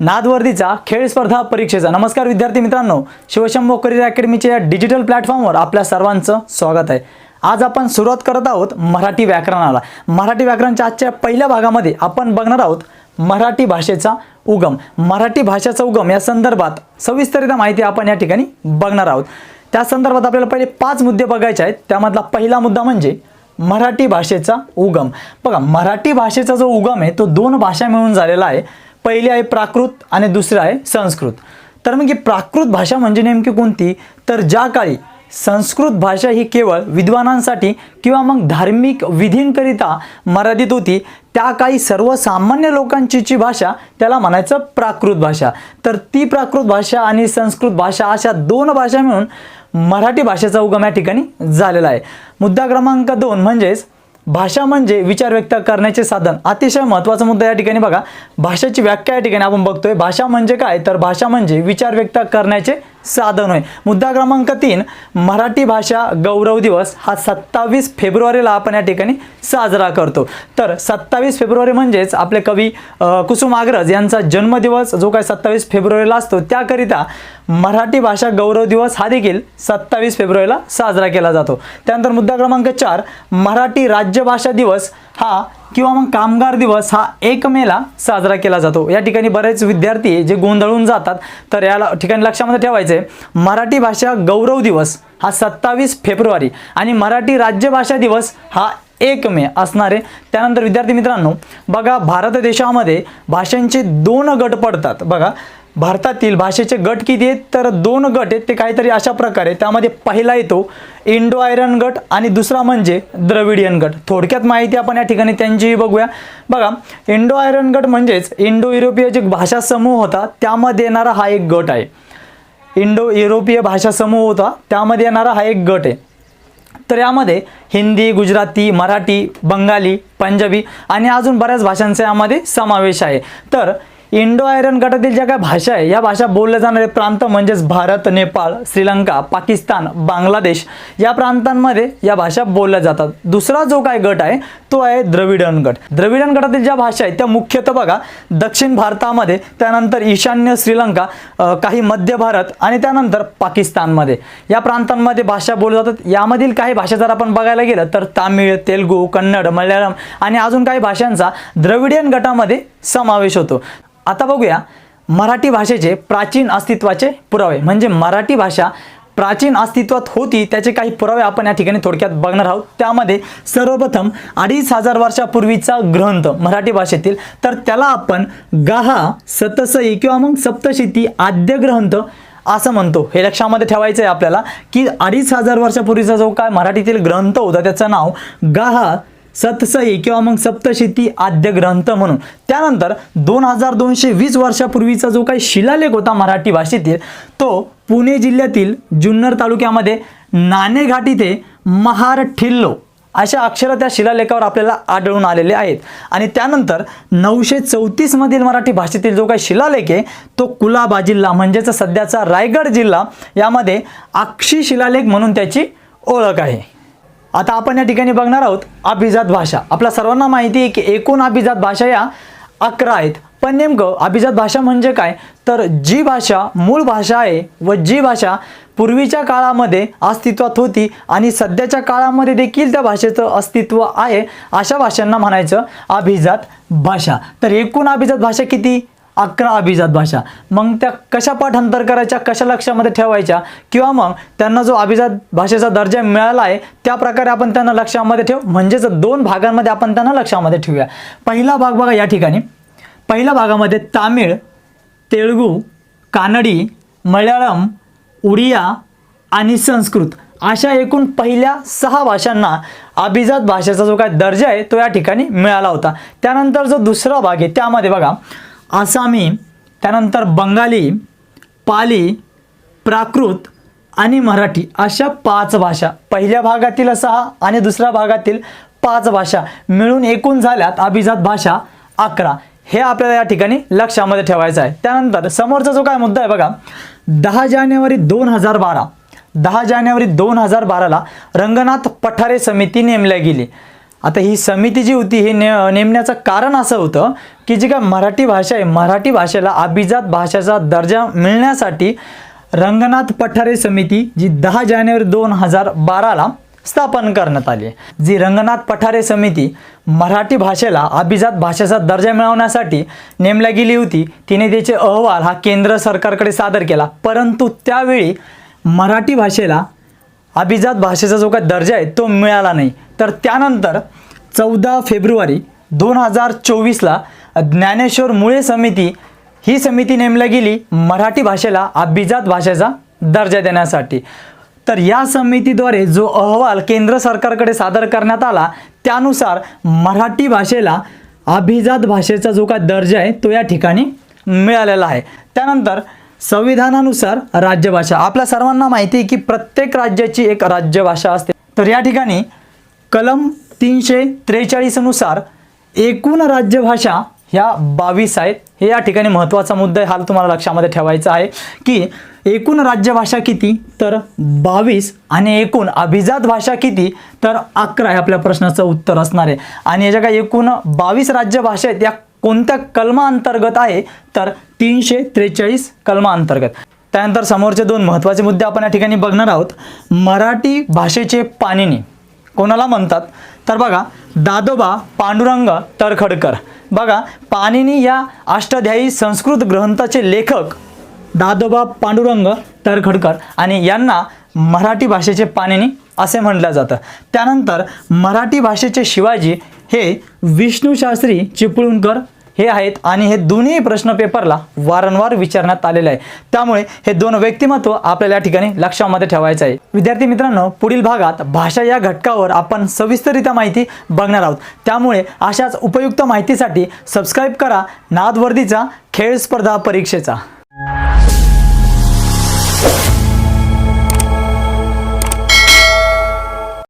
नादवर्दीचा खेळ स्पर्धा परीक्षेचा. नमस्कार विद्यार्थी मित्रांनो शिवशंभो करिअर अकॅडमीच्या या डिजिटल प्लॅटफॉर्मवर आपल्या सर्वांचं स्वागत आहे. आज आपण सुरुवात करत आहोत मराठी व्याकरणाला. मराठी व्याकरणच्या आजच्या पहिल्या भागामध्ये आपण बघणार आहोत मराठी भाषेचा उगम. मराठी भाषेचा उगम या संदर्भात सविस्तरित माहिती आपण या ठिकाणी बघणार आहोत. त्या संदर्भात आपल्याला पहिले पाच मुद्दे बघायचे आहेत. त्यामधला पहिला मुद्दा म्हणजे मराठी भाषेचा उगम. बघा मराठी भाषेचा जो उगम आहे तो दोन भाषा मिळून झालेला आहे. पहिली आहे प्राकृत आणि दुसरं आहे संस्कृत. तर मग ही प्राकृत भाषा म्हणजे नेमकी कोणती? तर ज्या काळी संस्कृत भाषा ही केवळ विद्वानांसाठी किंवा मग धार्मिक विधींकरिता मर्यादित होती त्या काही सर्वसामान्य लोकांची जी भाषा त्याला म्हणायचं प्राकृत भाषा. तर ती प्राकृत भाषा आणि संस्कृत भाषा अशा दोन भाषा मिळून मराठी भाषेचा उगम या ठिकाणी झालेला आहे. मुद्दा क्रमांक दोन म्हणजेच भाषा म्हणजे विचार व्यक्त करण्याचे साधन. अतिशय महत्त्वाचा मुद्दा या ठिकाणी बघा. भाषेची व्याख्या या ठिकाणी आपण बघतोय. भाषा म्हणजे काय? तर भाषा म्हणजे विचार व्यक्त करण्याचे साधन होय. मुद्दा क्रमांक तीन मराठी भाषा गौरव दिवस हा सत्तावीस फेब्रुवारीला आपण या ठिकाणी साजरा करतो. तर सत्तावीस फेब्रुवारी म्हणजेच आपले कवी कुसुम आग्रज यांचा जन्मदिवस जो काय सत्तावीस फेब्रुवारीला असतो त्याकरिता मराठी भाषा गौरव दिवस हा देखील सत्तावीस फेब्रुवारीला साजरा केला जातो. त्यानंतर मुद्दा क्रमांक चार मराठी राज्यभाषा दिवस हा किंवा मग कामगार दिवस हा एक मेला साजरा केला जातो. या ठिकाणी बरेच विद्यार्थी जे गोंधळून जातात तर या ठिकाणी लक्षामध्ये ठेवायचे मराठी भाषा गौरव दिवस हा सत्तावीस फेब्रुवारी आणि मराठी राज्यभाषा दिवस हा एक मे असणारे त्यानंतर विद्यार्थी मित्रांनो बघा भारत देशामध्ये भाषांचे दोन गट पडतात. बघा भारतातील भाषेचे गट किती आहेत? तर दोन गट आहेत ते काहीतरी अशा प्रकारे. त्यामध्ये पहिला येतो इंडो आयरन गट आणि दुसरा म्हणजे द्रविडियन गट. थोडक्यात माहिती आपण या ठिकाणी त्यांचीही बघूया. बघा इंडो आयरन गट म्हणजेच इंडो युरोपीय जे भाषा समूह होता त्यामध्ये येणारा हा एक गट आहे. इंडो युरोपीय भाषा समूह होता त्यामध्ये येणारा हा एक गट आहे. तर यामध्ये हिंदी गुजराती मराठी बंगाली पंजाबी आणि अजून बऱ्याच भाषांचा यामध्ये समावेश आहे. तर इंडो आयरन गटातील ज्या काही भाषा आहे या भाषा बोलल्या जाणारे प्रांत म्हणजेच भारत नेपाळ श्रीलंका पाकिस्तान बांगलादेश या प्रांतांमध्ये या भाषा बोलल्या जातात. दुसरा जो काय गट आहे तो आहे द्रविडन गट. द्रविडन गटातील ज्या भाषा आहेत त्या मुख्यतः बघा दक्षिण भारतामध्ये त्यानंतर ईशान्य श्रीलंका काही मध्य भारत आणि त्यानंतर पाकिस्तानमध्ये. या प्रांतांमध्ये भाषा बोलल्या जातात. यामधील काही भाषा जर आपण बघायला गेलं तर तामिळ तेलुगू कन्नड मल्याळम आणि अजून काही भाषांचा द्रविडियन गटामध्ये समावेश होतो. आता बघूया मराठी भाषेचे प्राचीन अस्तित्वाचे पुरावे. म्हणजे मराठी भाषा प्राचीन अस्तित्वात होती त्याचे काही पुरावे आपण या ठिकाणी थोडक्यात बघणार आहोत. त्यामध्ये सर्वप्रथम अडीच हजार वर्षापूर्वीचा ग्रंथ मराठी भाषेतील. तर त्याला आपण गाहा सतसई किंवा मग सप्तशिती आद्य ग्रंथ असं म्हणतो. हे लक्षामध्ये ठेवायचं आहे आपल्याला की अडीच हजार वर्षापूर्वीचा जो काय मराठीतील ग्रंथ होता त्याचं नाव गाहा सतसई किंवा मग सप्तशेती आद्य ग्रंथ म्हणून. त्यानंतर दोन हजार दोनशे वीस वर्षापूर्वीचा जो काही शिलालेख होता मराठी भाषेतील तो पुणे जिल्ह्यातील जुन्नर तालुक्यामध्ये नाणेघाट इथे महार ठिल्लो अशा अक्षरं त्या शिलालेखावर आपल्याला आढळून आलेले आहेत. आणि त्यानंतर नऊशे चौतीस मधील मराठी भाषेतील जो काही शिलालेख आहे तो कुलाबा जिल्हा म्हणजेच सध्याचा रायगड जिल्हा यामध्ये अक्षी शिलालेख म्हणून त्याची ओळख आहे. आता आपण या ठिकाणी बघणार आहोत अभिजात भाषा. आपल्या सर्वांना माहिती आहे की एकूण अभिजात भाषा या अकरा आहेत. पण नेमकं अभिजात भाषा म्हणजे काय? तर जी भाषा मूळ भाषा आहे व जी भाषा पूर्वीच्या काळामध्ये अस्तित्वात होती आणि सध्याच्या काळामध्ये देखील त्या भाषेचं अस्तित्व आहे अशा भाषांना म्हणायचं अभिजात भाषा. तर एकूण अभिजात भाषा किती? अकरा अभिजात भाषा. मग त्या कशा पाठांतर करायच्या कशा लक्षामध्ये ठेवायच्या? किंवा मग त्यांना जो अभिजात भाषेचा दर्जा मिळाला आहे त्या प्रकारे आपण त्यांना लक्षामध्ये ठेव. म्हणजेच दोन भागांमध्ये आपण त्यांना लक्षामध्ये ठेवूया. पहिला भाग बघा या ठिकाणी. पहिल्या भागामध्ये तामिळ तेलुगू कानडी मल्याळम उडिया आणि संस्कृत अशा एकूण पहिल्या सहा भाषांना अभिजात भाषेचा जो काय दर्जा आहे तो या ठिकाणी मिळाला होता. त्यानंतर जो दुसरा भाग आहे त्यामध्ये बघा. आसामी त्यानंतर बंगाली पाली प्राकृत आणि मराठी अशा पाच भाषा. पहिल्या भागातील सहा आणि दुसऱ्या भागातील पाच भाषा मिळून एकूण झाल्यात अभिजात भाषा अकरा. हे आपल्याला या ठिकाणी लक्षामध्ये ठेवायचं आहे. त्यानंतर समोरचा जो काय मुद्दा आहे बघा दहा जानेवारी दोन हजार बारा. दहा जानेवारी दोन हजार बाराला रंगनाथ पठारे समिती नेमल्या गेली. आता ही समिती जी होती हे ने नेमण्याचं कारण असं होतं की जी काय मराठी भाषा आहे मराठी भाषेला अभिजात भाषेचा दर्जा मिळण्यासाठी रंगनाथ पठारे समिती जी दहा जानेवारी दोन हजार बाराला स्थापन करण्यात आली आहे. जी रंगनाथ पठारे समिती मराठी भाषेला अभिजात भाषेचा दर्जा मिळवण्यासाठी नेमल्या गेली होती. तिने त्याचे अहवाल हा केंद्र सरकारकडे सादर केला. परंतु त्यावेळी मराठी भाषेला अभिजात भाषेचा जो काय दर्जा आहे तो मिळाला नाही. तर त्यानंतर चौदा फेब्रुवारी दोन हजार चोवीसला ज्ञानेश्वर मुळे समिती ही समिती नेमल्या गेली मराठी भाषेला अभिजात भाषेचा दर्जा देण्यासाठी. तर या समितीद्वारे जो अहवाल केंद्र सरकारकडे सादर करण्यात आला त्यानुसार मराठी भाषेला अभिजात भाषेचा जो काय दर्जा आहे तो या ठिकाणी मिळालेला आहे. त्यानंतर संविधानानुसार राज्यभाषा. आपल्या सर्वांना माहिती आहे की प्रत्येक राज्याची एक राज्यभाषा असते. तर या ठिकाणी कलम तीनशे त्रेचाळीसनुसार एकूण राज्यभाषा ह्या बावीस आहेत. हे या ठिकाणी महत्त्वाचा मुद्दा आहे. हा तुम्हाला लक्षामध्ये ठेवायचा आहे की एकूण राज्यभाषा किती? तर बावीस आणि एकूण अभिजात भाषा किती? तर अकरा हे आपल्या प्रश्नाचं उत्तर असणार आहे. आणि याच्या काही एकूण बावीस राज्यभाषा आहेत या कोणत्या कलमाअंतर्गत आहे? तर तीनशे त्रेचाळीस कलमाअंतर्गत त्यानंतर समोरचे दोन महत्त्वाचे मुद्दे आपण या ठिकाणी बघणार आहोत. मराठी भाषेचे पाणिनी. कोणाला म्हणतात? तर बघा दादोबा पांडुरंग तरखडकर. बघा पाणिनी या अष्टाध्यायी संस्कृत ग्रंथाचे लेखक दादोबा पांडुरंग तरखडकर आणि यांना मराठी भाषेचे पाणिनी असे म्हटलं जातं. त्यानंतर मराठी भाषेचे शिवाजी हे विष्णू शास्त्री चिपळूणकर हे आहेत आणि हे दोन्ही प्रश्न पेपरला वारंवार विचारण्यात आलेले आहे. त्यामुळे हे दोन व्यक्तिमत्व आपल्याला या ठिकाणी लक्षामध्ये ठेवायचं आहे. विद्यार्थी मित्रांनो पुढील भागात भाषा या घटकावर आपण सविस्तरित्या माहिती बघणार आहोत. त्यामुळे अशाच उपयुक्त माहितीसाठी सबस्क्राईब करा नादवर्दीचा खेळ स्पर्धा परीक्षेचा.